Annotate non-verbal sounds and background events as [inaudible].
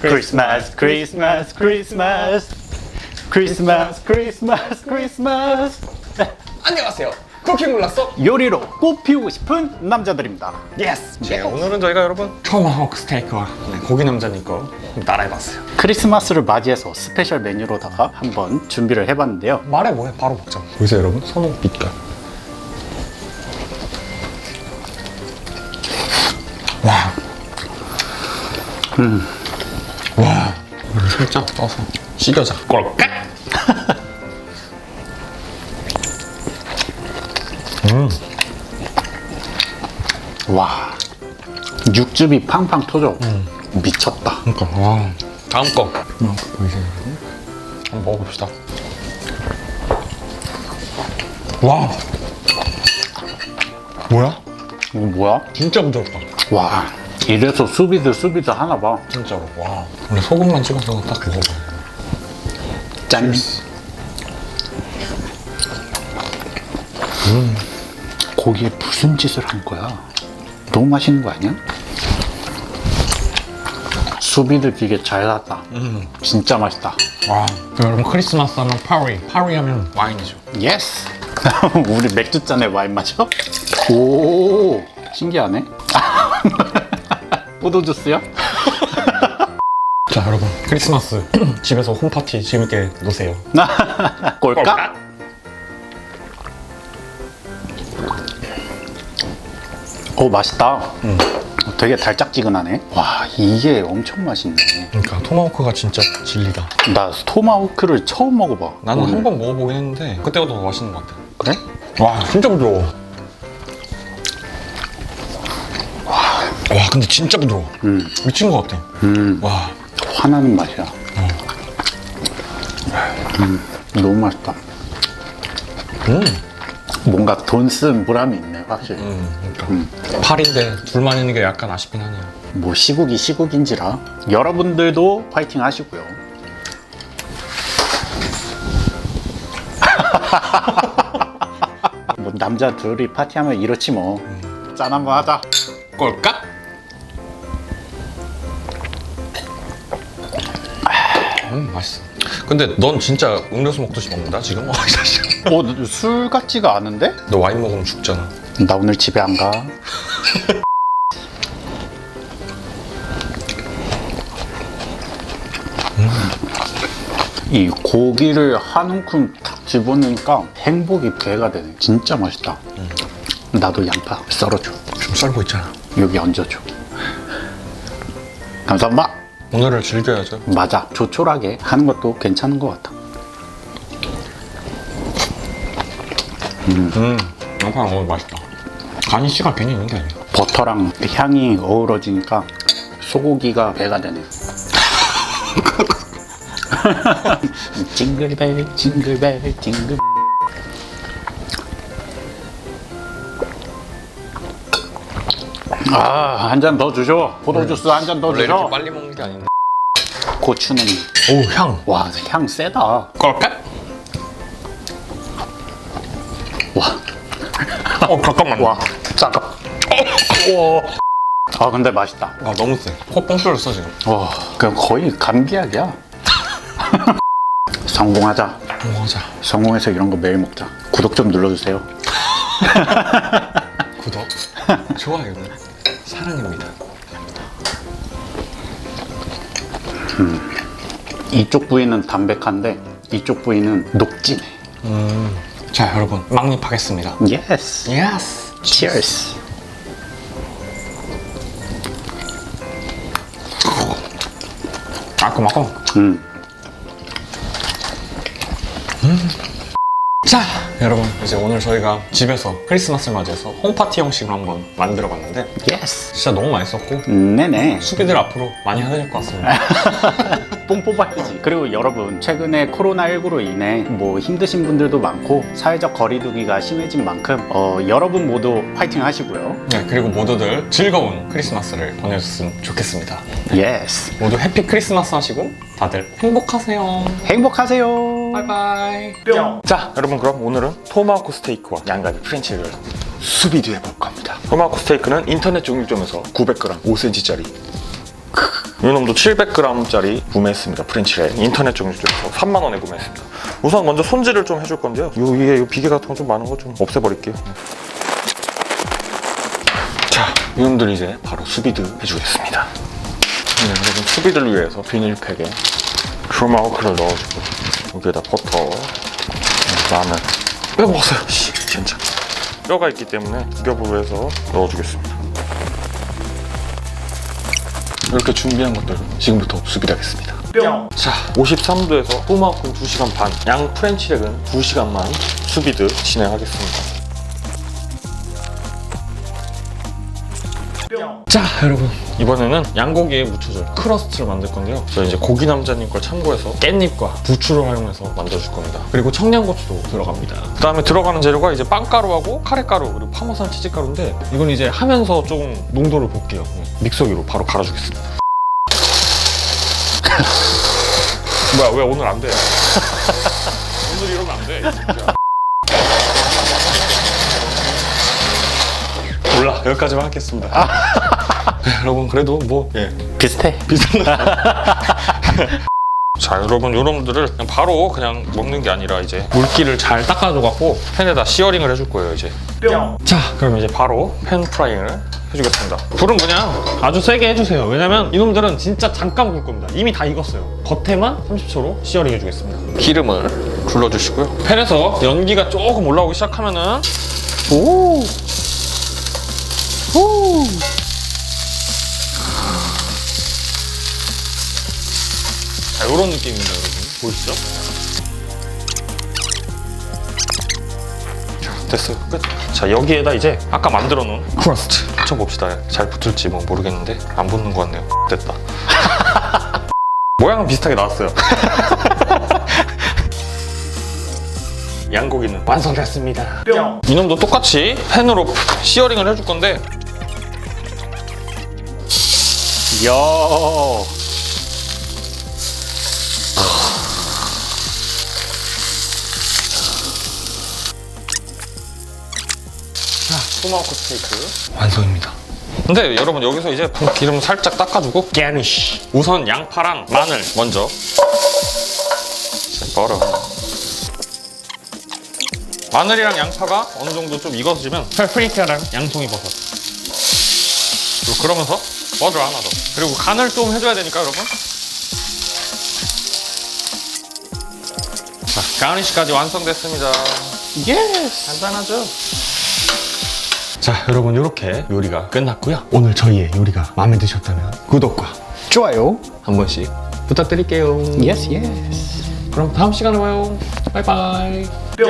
크리스마스 크리스마스 크리스마스 크리스마스 크리스마스 크리스마스 안녕하세요. 쿠킹 몰랐어? 요리로 꽃 피우고 싶은 남자들입니다 예스. 네, 오늘은 저희가 여러분 토마호크 스테이크와 네, 고기 남자님 거 따라해봤어요. 크리스마스를 맞이해서 스페셜 메뉴로다가 한번 준비를 해봤는데요 말해 뭐해 바로 먹자. 보세요 여러분 선호 빛깔. 와. 음. 와. 살짝 떠서 씻겨자. 꼴깍. 와 육즙이 팡팡 터져 미쳤다 그러니까 와. 다음 거. 보이세요? 한번 먹어봅시다. 와. 뭐야? 이거 뭐야? 진짜 부드럽다. 와 이래서 수비드 수비드 하나 봐 진짜로. 와. 원래 소금만 찍어서 딱 먹어봐. 짠. 고기에 무슨 짓을 한 거야? 너무 맛있는 거 아니야? 수비드 기계 잘 샀다. 진짜 맛있다. 와. 여러분 크리스마스 하면 파리. 파리 하면 와인이죠. 예스. [laughs] 우리 맥주 잔에 와인 마셔? 오, 신기하네. [laughs] 포도 주스요? [laughs] 자 여러분 크리스마스 [clears throat] 집에서 홈파티 재밌게 노세요. 꼴까? 오 맛있다. 되게 달짝지근하네. 와 이게 엄청 맛있네. 그러니까 토마호크가 진짜 진리다. 나 토마호크를 처음 먹어봐. 나는 오늘. 한번 먹어보긴 했는데 그때가 더 맛있는 것 같아. 그래? 와 진짜 부드러워. 와 근데 진짜 부드러워. 미친 것 같아. 음 와 화나는 맛이야. 음 너무 맛있다. 음. 뭔가 돈 쓴 보람이 있네 확실히. 음, 그러니까 파리인데 둘만 있는 게 약간 아쉽긴 하네요. 뭐 시국이 시국인지라 여러분들도 파이팅 하시고요. [laughs] 뭐 남자 둘이 파티하면 이렇지 뭐. 짠 한번 하자. 꼴깍? 근데 넌 진짜 음료수 먹듯이 먹는다 지금? 어, 이 자식. 어, 술 같지가 않은데? 너 와인 먹으면 죽잖아. 나 오늘 집에 안 가. 이 고기를 한 움큼 탁 집어넣으니까 행복이 배가 되네. 진짜 맛있다. 나도 양파 썰어줘. 좀 썰고 있잖아. 여기 얹어줘. 감사합니다. 오늘을 즐겨야죠. 맞아. 조촐하게 하는 것도 괜찮은 것 같아. 음, 양파 오늘 맛있다. 간이 씨가 괜히 있는 게 아니야. 버터랑 향이 어우러지니까 소고기가 배가 되네. [laughs] [laughs] 징글벨, 징글벨, 징글. 아, 한 잔 더 주죠. 포도주스 한 잔 더 원래 이렇게 주죠. 빨리 먹는 게 아닌데. 고추는 오, 향. 와, 향 세다. 꼴깍? 와, 어, 잠깐만. 와, 잠깐. 와. 아, 근데 맛있다. 아, 너무 세. 코뻥 뚫렸어, 지금. 와, 그냥 거의 감기약이야. [laughs] 성공하자. 먹어자. 성공해서 이런 거 매일 먹자. 구독 좀 눌러주세요. [laughs] 구독, 좋아요는 사랑입니다. 이쪽 부위는 담백한데 이쪽 부위는 녹진해. 자, 여러분. 막립하겠습니다. 예스. 예스. Cheers. 깔끔하고. 음. 자 여러분 이제 오늘 저희가 집에서 크리스마스를 맞이해서 홈파티 형식으로 한번 만들어 봤는데 예스. 진짜 너무 맛있었고 네네. 수비들 앞으로 많이 될것 같습니다 [laughs] 뽕 뽑아야지. 그리고 여러분, 최근에 코로나19로 인해 뭐 힘드신 분들도 많고 사회적 거리두기가 심해진 만큼 어, 여러분 모두 파이팅 하시고요. 네 그리고 모두들 즐거운 크리스마스를 보내셨으면 좋겠습니다 예스. 모두 해피 크리스마스 하시고 다들 행복하세요 행복하세요. 바이바이. 뿅. 자 여러분 그럼 오늘은 토마호크 스테이크와 양갈비 프렌치를 수비도 해볼 겁니다. 토마호크 스테이크는 인터넷 종류점에서 900g 5cm짜리 이놈도 700g짜리 구매했습니다 프렌치를 인터넷 종류점에서 3만 원에 구매했습니다. 우선 먼저 손질을 좀 해줄 건데요. 요 위에 요 비계 같은 거 좀 많은 거 좀 없애버릴게요. 자 이놈들 이제 바로 수비드 해주겠습니다. 네, 여러분 수비드를 위해서 비닐팩에 토마호크를 넣어주고 여기에다 버터 마늘 뼈 먹었어요? 씨, 괜찮아. 뼈가 있기 때문에 겹으로 해서 넣어주겠습니다. 이렇게 준비한 것들 지금부터 수비하겠습니다. 자 53도에서 토마호크는 2시간 반, 양 프렌치렉은 2시간만 수비드 진행하겠습니다. 자 여러분 이번에는 양고기에 묻혀줄 크러스트를 만들 건데요. 저 이제 고기 남자님 걸 참고해서 깻잎과 부추를 활용해서 만들어줄 겁니다. 그리고 청양고추도 들어갑니다. 그 다음에 들어가는 재료가 이제 빵가루하고 카레가루 그리고 파마산 치즈가루인데 이건 이제 하면서 조금 농도를 볼게요. 네, 믹서기로 바로 갈아주겠습니다. [laughs] 뭐야 왜 오늘 안 돼? [laughs] 오늘 이러면 안 돼. 진짜. 몰라 여기까지만 하겠습니다. 네, 여러분 그래도 뭐 예. 비슷해. [laughs] 자 여러분 요놈들을 그냥 바로 그냥 먹는 게 아니라 이제 물기를 잘 닦아줘갖고 팬에다 시어링을 해줄 거예요 이제. 자 그럼 이제 바로 팬 프라이잉을 해주겠습니다. 불은 그냥 아주 세게 해주세요. 왜냐면 이놈들은 진짜 잠깐 굴 겁니다. 이미 다 익었어요. 겉에만 30초로 시어링 해주겠습니다. 기름을 둘러주시고요. 팬에서 연기가 조금 올라오기 시작하면은 오 오. 자, 요런 느낌입니다, 여러분. 보이시죠? 자, 됐어요. 끝. 자, 여기에다 이제 아까 만들어 놓은 크러스트 붙여봅시다. 잘 붙을지 뭐 모르겠는데 안 붙는 것 같네요. 됐다. [laughs] 모양은 비슷하게 나왔어요. [laughs] 양고기는 완성됐습니다. 이놈도 똑같이 팬으로 시어링을 해줄 건데 야. 자, 토마호크 스테이크. 완성입니다. 근데 여러분 여기서 이제 기름 살짝 닦아주고 가니쉬 우선 양파랑 마늘 먼저. 자, 버려. 마늘이랑 양파가 어느 정도 좀 익어지면 파프리카랑. 양송이 버섯. 그리고 그러면서 버터 하나 더 그리고 간을 좀 해줘야 되니까 여러분 자 가니쉬까지 완성됐습니다 예스. 간단하죠? 자 여러분 이렇게 요리가 끝났고요 오늘 저희의 요리가 마음에 드셨다면 구독과 좋아요. 한 번씩 부탁드릴게요 예스 예스. 그럼 다음 시간에 봐요 바이바이 뿅